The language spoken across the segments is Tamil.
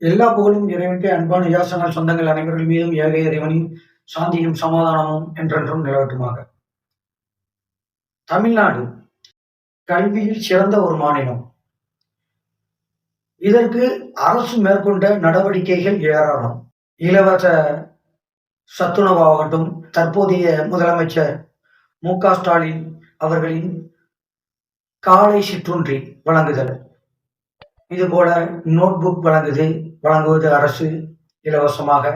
எல்லா புகழும் இறைவனுக்கே அன்பான யாசனால் சொந்தங்கள் அனைவர்கள் மீதும் ஏக இறைவனின் சாந்தியும் சமாதானமும் என்றென்றும் நிலவட்டுமாக. தமிழ்நாடு கல்வியில் சிறந்த ஒரு மாநிலம். இதற்கு அரசு மேற்கொண்ட நடவடிக்கைகள் ஏராளம். இலவச சத்துணவாகட்டும் தற்போதைய முதலமைச்சர் மு க ஸ்டாலின் அவர்களின் காலை சிற்றுன்றி வழங்குதல். இதுபோல நோட்புக் வழங்குது வழங்குவது அரசு இலவசமாக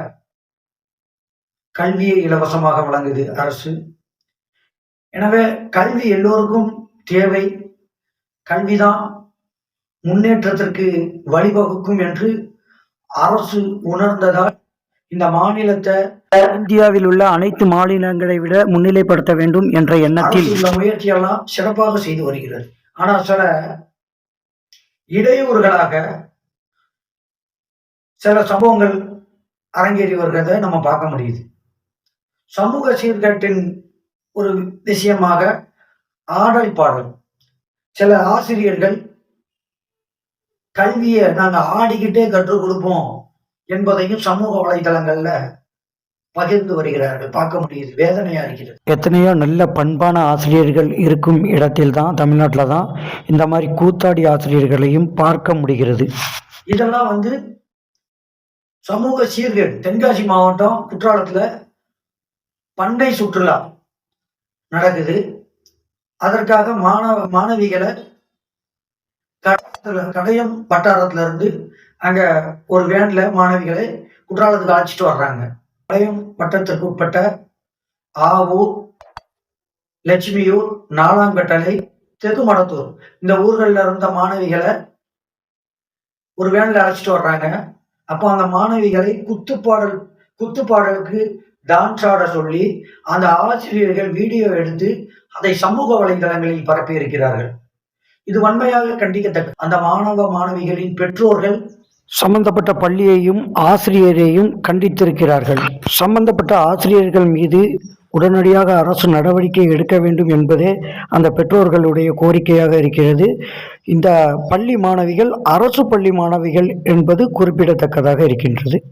கல்வியை இலவசமாக வழங்குது அரசு. எனவே கல்வி எல்லோருக்கும் தேவை. கல்விதான் முன்னேற்றத்திற்கு வழிவகுக்கும் என்று அரசு உணர்ந்ததால் இந்த மாநிலத்தை இந்தியாவில் உள்ள அனைத்து மாநிலங்களை விட முன்னிலைப்படுத்த வேண்டும் என்ற எண்ணத்தில் இந்த முயற்சியெல்லாம் சிறப்பாக செய்து வருகிறது. ஆனா சில இடையூறுகளாக சில சம்பவங்கள் அரங்கேறி வருகிறத நம்ம பார்க்க முடியுது. சமூக சீர்கேட்டின் ஒரு விஷயமாக ஆடல் பாடல். சில ஆசிரியர்கள் கல்வியை நாங்கள் ஆடிக்கிட்டே கற்றுக் கொடுப்போம் என்பதையும் சமூக வலைதளங்கள்ல பகிர்ந்து வருகிறார்கள். பார்க்க முடியுது. வேதனையா இருக்கிறது. எத்தனையோ நல்ல பண்பான ஆசிரியர்கள் இருக்கும் இடத்தில் தான் தமிழ்நாட்டில் தான் இந்த மாதிரி கூத்தாடி ஆசிரியர்களையும் பார்க்க முடிகிறது. இதெல்லாம் வந்து சமூக சீர்கேடு. தென்காசி மாவட்டம் குற்றாலத்துல பண்டை சுற்றுலா நடக்குது. அதற்காக மாணவ மாணவிகளை கடையம் வட்டாரத்துல இருந்து அங்க ஒரு வேன்ல மாணவிகளை குற்றாலத்துக்கு அழைச்சிட்டு வர்றாங்க. கடையம் வட்டத்திற்கு உட்பட்ட ஆவூர் லட்சுமியூர் நாலாங்கட்டளை தெக்குமடத்தூர். இந்த ஊர்களில் இருந்த மாணவிகளை ஒரு வேனில் அழைச்சிட்டு வர்றாங்க. அப்போ அந்த மாணவிகளை குத்துப்பாடல் குத்துப்பாடலுக்கு டான்ஸ் ஆட சொல்லி அந்த ஆசிரியர்கள் வீடியோ எடுத்து அதை சமூக வலைதளங்களில் பரப்பி இருக்கிறார்கள் இது வன்மையாக கண்டிக்கத்தக்க அந்த மாணவ மாணவிகளின் பெற்றோர்கள் சம்பந்தப்பட்ட பள்ளியையும் ஆசிரியரையும் கண்டித்திருக்கிறார்கள். சம்பந்தப்பட்ட ஆசிரியர்கள் மீது உடனடியாக அரசு நடவடிக்கை எடுக்க வேண்டும் என்பதே அந்த பெற்றோர்களுடைய கோரிக்கையாக இருக்கிறது. இந்த பள்ளி மாணவிகள் அரசு பள்ளி மாணவிகள் என்பது குறிப்பிடத்தக்கதாக இருக்கின்றது.